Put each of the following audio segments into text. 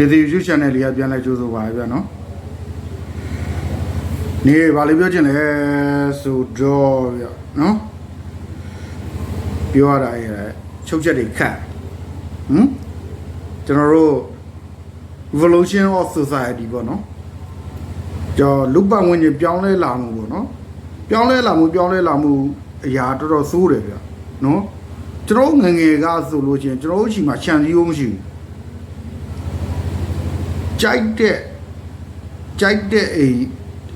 ကေတီ YouTube channel လေးကပြန်လဲကြိုးဆိုပါဗျာနော်နေဘာလေးပြောချင်လဲဆိုတော့ဗျာနော်ပြောရတာရဲ့ချုပ်ချက်တွေခတ်ဟမ်ကျွန်တော်တို့ evolution of society ပေါ့နော်ကြော်လူပတ်ဝန်းကျင်ပြောင်းလဲလာမှုပေါ့နော်ပြောင်းလဲလာမှုပြောင်းလဲလာမှုအရာတော်တော်ဆိုးတယ်ဗျာနော်ကျွန်တော်ငယ်ငယ်ကဆိုလို့ချင်းကျွန်တော်တို့ရှိမှခြံစည်းရုံးမရှိဘူး ကြိုက်တဲ့ကြိုက်တဲ့အိမ်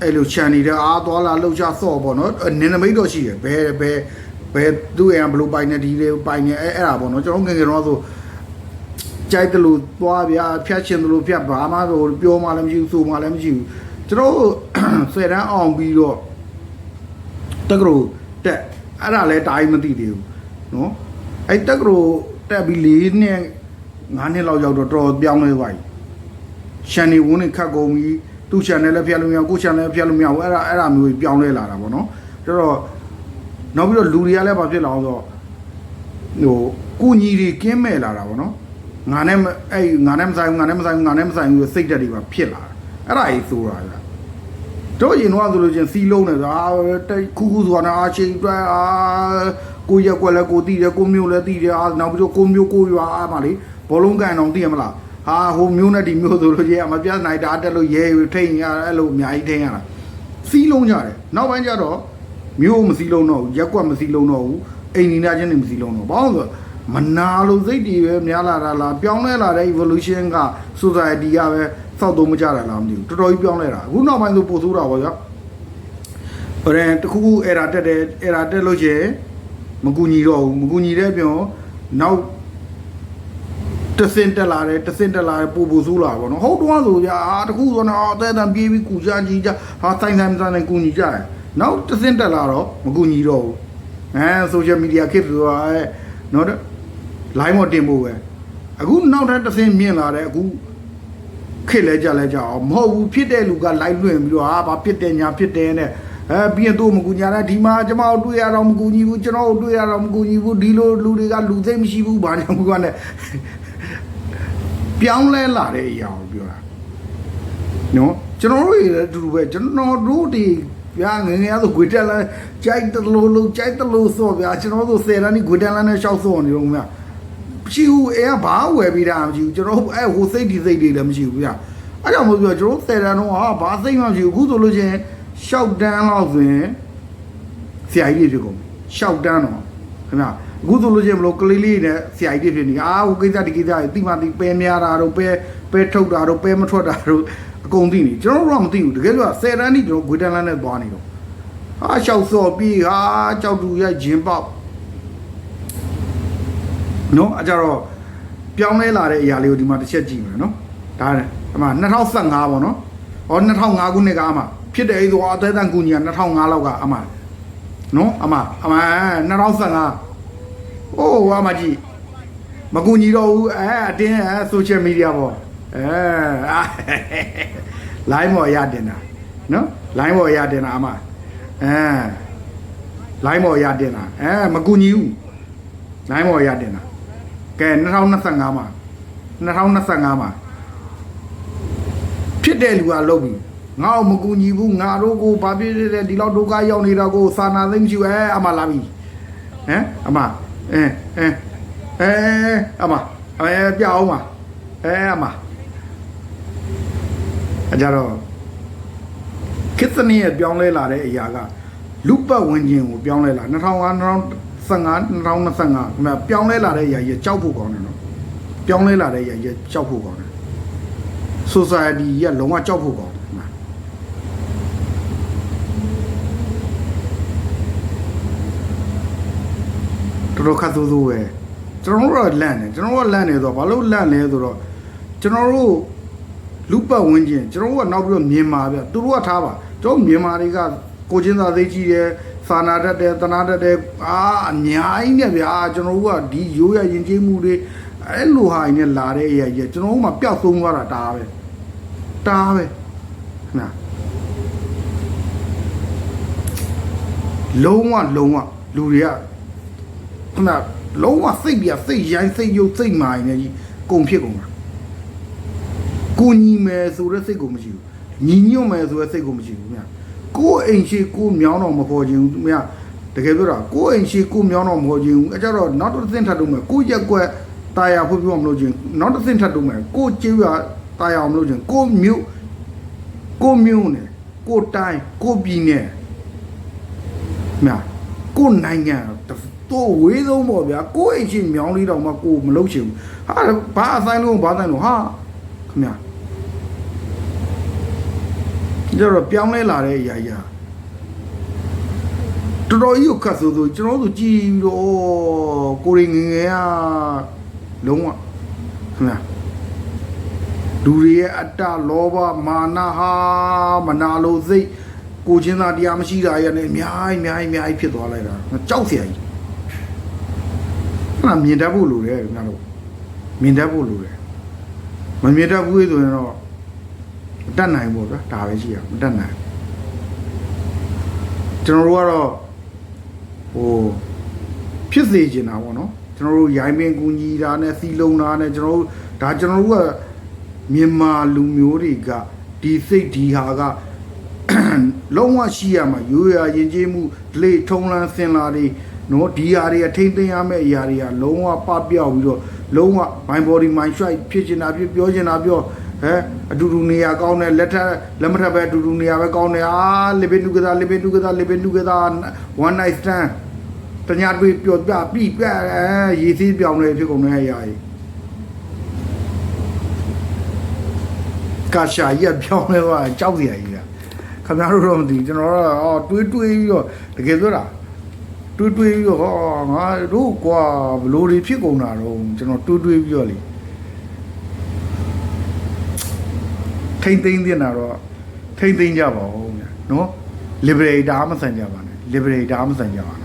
အဲ့လိုခြံနေတဲ့အားသွားလာလှုပ်ရှားဆော့ပေါ့နော်နင်းနမိတ်တော့ရှိတယ်ဘယ်ဘယ်ဘယ်သူ့အိမ်ကဘလို့ပိုင်နေဒီလေပိုင်နေအဲ့အဲ့ဒါပေါ့နော်ကျွန်တော်ငယ်ငယ်တော့ဆိုကြိုက်တယ်လို့သွားဗျာဖြတ်ချင်တယ်လို့ဖြတ်ဘာမှဆိုပြောမှလည်းမရှိဘူးဆိုမှလည်းမရှိဘူးကျွန်တော်တို့ဆယ်တန်းအောင်ပြီးတော့တက္ကသိုလ်တက်အဲ့ဒါလည်းတားမသိသေးဘူးနော်အဲ့တက္ကသိုလ်တက်ပြီး၄နှစ်၅နှစ်လောက်ရောက်တော့တော်တော်ပြောင်းလဲသွားပြီ ရှန်နေဝန်းနေခတ်ကုန်ပြီသူ့ channel လည်းဖျက်လို့မရဘူးကို channel လည်းဖျက်လို့မရဘူးအဲ့ဒါအဲ့ဒါမျိုးကြီးပြောင်းလဲလာတာပေါ့နော်ဒါတော့နောက်ပြီးတော့လူတွေကလည်းဘာဖြစ်လာအောင်ဆိုတော့ဟိုကုညီတွေကင်းမဲ့လာတာပေါ့နော်ငါနဲ့မအဲ့ငါနဲ့မဆိုင်ဘူးငါနဲ့မဆိုင်ဘူးငါနဲ့မဆိုင်ဘူးစိတ်တက်တွေပါဖြစ်လာတာအဲ့ဒါကြီးဆိုတာဗျတို့ရင်တော့ဆိုလို့ချင်းစီလုံးနေသာတိတ်ခူးခူးဆိုတာအာချင်းတွဲအာကိုရက်ကွက်လဲကိုတီးတယ်ကိုမျိုးလဲတီးတယ်အာနောက်ပြီးတော့ကိုမျိုးကိုရွာအားမလေးဘောလုံးကန်အောင်တီးရမလား ဟာဟိုမျိုးနဲ့ဒီမျိုးဆိုလို့ချင်းအမပြတ်နိုင်တာတက်လို့ရဲထိန်ရအဲ့လိုအများကြီးထိန်ရတာစီလုံးကြတယ်နောက်ပိုင်းကျတော့မျိုးမစီလုံးတော့ဘူးရက်ကွက်မစီလုံးတော့ဘူးအိမ်နီနာချင်းတွေမစီလုံးတော့ဘာလို့ဆိုမနာလို့စိတ်တွေပဲများလာတာလားပြောင်းလဲလာတဲ့ evolution က society ကပဲစောက်သုံးမကြတာလားမသိဘူးတော်တော်ကြီးပြောင်းလဲတာအခုနောက်ပိုင်းဆိုပို့ဆိုးတာပေါ့ဗျာဟိုတဲ့တခုခုအဲ့ဒါတက်တယ်အဲ့ဒါတက်လို့ချင်မကူညီတော့ဘူးမကူညီတဲ့ပြောနောက် တစင်တက်လာတယ်တစင်တက်လာတယ်ပို့ပို့ဆိုးလာပေါ့နော်ဟုတ်တော့ဆိုဗျာအာတခုဆိုတော့အသေးအံပြေးပြီးကူကြကြီးကြဟာဆိုင်ဆိုင်ဆိုင်နဲ့ကူညီကြတယ်နောက်တစင်တက်လာတော့မကူညီတော့ဘူးအဲ social media ခေတ်ဆိုတာအဲနော် line မတင်ဖို့ပဲအခုနောက်ထပ်တစ်ဆင့်မြင့်လာတဲ့အခုခစ်လဲကြလဲကြအောင်မဟုတ်ဘူးဖြစ်တဲ့လူက live လွှင့်ပြီးတော့ဟာဘာဖြစ်တယ်ညာဖြစ်တယ်နဲ့အဲပြီးရင်တော့မကူညာတဲ့ဒီမှာကျွန်တော်တွေ့ရတော့မကူညီဘူးကျွန်တော်တွေ့ရတော့မကူညီဘူးဒီလိုလူတွေကလူသိမရှိဘူးဘာညာဘူးကနဲ့ ပြောင်းလဲလာတဲ့အရာကိုပြောတာနော်ကျွန်တော်တို့လည်းအတူတူပဲကျွန်တော်တို့ဒီဗျာငယ်ငယ်ဆိုဂွေတက်လာကြိုက်တလို့လို့ကြိုက်တလို့ဆိုဗျာကျွန်တော်တို့ဆယ်တန်းนี่ဂွေတက်လာနဲ့ရှောက်စောနေတော့ဗျာမရှိဘူးအဲကဘာဝယ်ပြီးတာမရှိဘူးကျွန်တော်အဲဟိုစိတ်ဒီစိတ်တွေလည်းမရှိဘူးဗျအဲကြောင့်မို့ပြောကျွန်တော်ဆယ်တန်းတော့ဟာဘာစိတ်မှမရှိဘူးအခုဆိုလို့ချင်းရှောက်တန်းလောက်ဆိုရင်ဆရာကြီးတွေဖြစ်ကုန်ရှောက်တန်းတော့ ခင်ဗျအခုဆိုလို့ချင်းမလို့ကလေးလေးနဲ့ဆရာကြီးတွေဖြစ်နေအာဟိုကိစ္စဒီကိစ္စတွေတိမတိပဲများတာတော့ပဲပဲထုတ်တာတော့ပဲမထွက်တာတော့အကုန်သိနေကျွန်တော်တို့ကမသိဘူးတကယ်လို့ဆယ်တန်းนี่ကျွန်တော်ဂွေတန်းလန်းနဲ့သွားနေတော့ဟာရှောက်စော်ပြီးဟာကြောက်တူရိုက်ဂျင်ပေါက်နော်အကြတော့ပြောင်းလဲလာတဲ့အရာလေးကိုဒီမှာတစ်ချက်ကြည့်မယ်နော်ဒါအမှ2015ပေါ့နော်ဟော2005ခုနှစ်ကအမှဖြစ်တဲ့အိဆိုအသေးတန်ကူညီက2005လောက်ကအမှ နော်အမှအမှ2015အိုးဝါမကြီးမကူညီတော့ဘူးအဲအတင်းအဲ social media ပေါ့အဲ line ပေါ်ရတင်တာနော် line ပေါ်ရတင်တာအမှအဲ line ပေါ်ရတင်တာအဲမကူညီဘူး line ပေါ်ရတင်တာကဲ2025မှာ2025မှာဖြစ်တဲ့လူကလုပ်ပြီ ငါ့ကိုမကူညီဘူးငါတို့ကိုဘာဖြစ်လဲဒီလောက်ဒုက္ခရောက်နေတာကိုစာနာသိမရှိဘူးအဲအမလာပြီဟမ်အမအဲအဲအဲအမအဲပြအောင်ပါအဲအမအကြတော့ခေတ်စနစ်ရဲ့ပြောင်းလဲလာတဲ့အရာကလူပတ်ဝန်းကျင်ကိုပြောင်းလဲလာ2005 2015 2025မှာပြောင်းလဲလာတဲ့အရာကြီးကြောက်ဖို့ကောင်းတယ်နော်ပြောင်းလဲလာတဲ့အရာကြီးကြောက်ဖို့ကောင်းတယ် society ကလုံးဝကြောက်ဖို့ကောင်း တယ်နော်တော်တော်ခတ်သိုးသိုးပဲကျွန်တော်တို့ကလန့်တယ်ကျွန်တော်တို့ကလန့်နေဆိုတော့ဘာလို့လန့်လဲဆိုတော့ကျွန်တော်တို့လူပတ်ဝန်းကျင်ကျွန်တော်တို့ကနောက်ပြီးတော့မြန်မာဗျသူတို့ကထားပါကျွန်တော်မြန်မာတွေကကိုချင်းသာသိကြီးတယ်စာနာတတ်တယ်တနာတတ်တယ်အာအများကြီးနဲ့ဗျာကျွန်တော်တို့ကဒီရိုးရရင်ကျေးမှုတွေအဲ့လိုဟာကြီးနဲ့လာတဲ့အရာကြီးကျွန်တော်တို့မှပျောက်ဆုံးသွားတာတားပဲတားပဲနာလုံးဝလုံးဝလူတွေက ခဏလုံးဝစိတ်ပြစိတ်ရိုင်းစိတ်ယုတ်စိတ်မာရင်လည်းကြီးကုန်ဖြစ်ကုန်တာ ကိုညီမယ်ဆိုတဲ့စိတ်ကိုမရှိဘူးညီညွတ်မယ်ဆိုတဲ့စိတ်ကိုမရှိဘူးမြတ်ကိုယ်အိမ်ရှိကိုယ်မြောင်းတော့မပေါ်ခြင်းဘူးမြတ်တကယ်ပြောတာကိုယ်အိမ်ရှိကိုယ်မြောင်းတော့မပေါ်ခြင်းဘူးအဲကြတော့နောက်တစ်သင်ထပ်တော့မယ်ကိုယ်ရက်ကွက်ตายရဖို့ပြောမလို့ခြင်းနောက်တစ်သင်ထပ်တော့မယ်ကိုယ်ကျေးရตายရအောင်မလို့ခြင်းကိုယ်မြို့ကိုယ်မြို့နဲ့ကိုယ်တိုင်းကိုယ်ပြည်နယ်မြတ်ကိုယ်နိုင်ငံ သူ့ဝေးဆုံးပေါ့ဗျာကိုယ့်အိမ်ချင်းမြောင်းလေးတောင်မှကိုမလုပ်ချင်ဘူးဟာဘာအဆိုင်လုံးဘာအဆိုင်လုံးဟာခမညာကျတော့ပြောင်းလဲလာတဲ့အရာရာတော်တော်ကြီးကိုခတ်ဆိုဆိုကျွန်တော်တို့ကြည်ပြီးတော့ကိုရီငငယ်ကလုံးဝခမညာလူတွေရဲ့အတ္တလောဘမာနဟာမနာလိုစိတ်ကိုချင်းသားတရားမရှိတာရနဲ့အများကြီးအများကြီးအများကြီးဖြစ်သွားလိုက်တာကြောက်စရာကြီး အဲ့ဒါမြင်တတ်ဖို့လိုတယ်ခင်ဗျားတို့မြင်တတ်ဖို့လိုတယ်မမြင်တတ်ဘူးဆိုရင်တော့မတတ်နိုင်ဘူးဗျာဒါပဲရှိရမတတ်နိုင်ကျွန်တော်တို့ကတော့ဟိုဖြစ်စေချင်တာပေါ့နော်ကျွန်တော်တို့ရိုင်းပင်ကူညီတာနဲ့စီလုံးတာနဲ့ကျွန်တော်တို့ဒါကျွန်တော်တို့ကမြန်မာလူမျိုးတွေကဒီစိတ်ဒီဟာကလုံးဝရှိရမှာရိုးရာယဉ်ကျေးမှုဒလေထုံးလန်းစင်လာတွေ နော်ဒီဟာတွေအထိမ့်သိမ်းရမယ့်အရာတွေကလုံးဝပပျောက်ပြီးတော့လုံးဝ my body my strike ဖြစ်ချင်တာဖြစ်ပြောချင်တာပြောဟဲအတူတူနေရကောင်းတယ်လက်ထက်လက်မထက်ပဲအတူတူနေရပဲကောင်းတယ်အာ living together living together living together one night stand တညာတွေ့ပျော်ပြပြီးပြအဲရေစီးပြောင်းနေဖြစ်ကုန်တဲ့အရာကြီးကာရှာကြီးကပြောင်းလဲသွားကြောက်စရာကြီးလားခင်ဗျားတို့တော့မသိဘူးကျွန်တော်တော့အော်တွေးတွေးပြီးတော့တကယ်ဆိုတာ တွေးတွေးပြီးတော့ဟောငါတို့ကွာဘလို့တွေဖြစ်ကုန်တာတော့ကျွန်တော်တွေးတွေးပြီးတော့လေထိမ့်သိမ့်တင်တာတော့ထိမ့်သိမ့်ကြပါဦးဗျာနော် liberator မဆန်ကြပါနဲ့ liberator မဆန်ကြပါနဲ့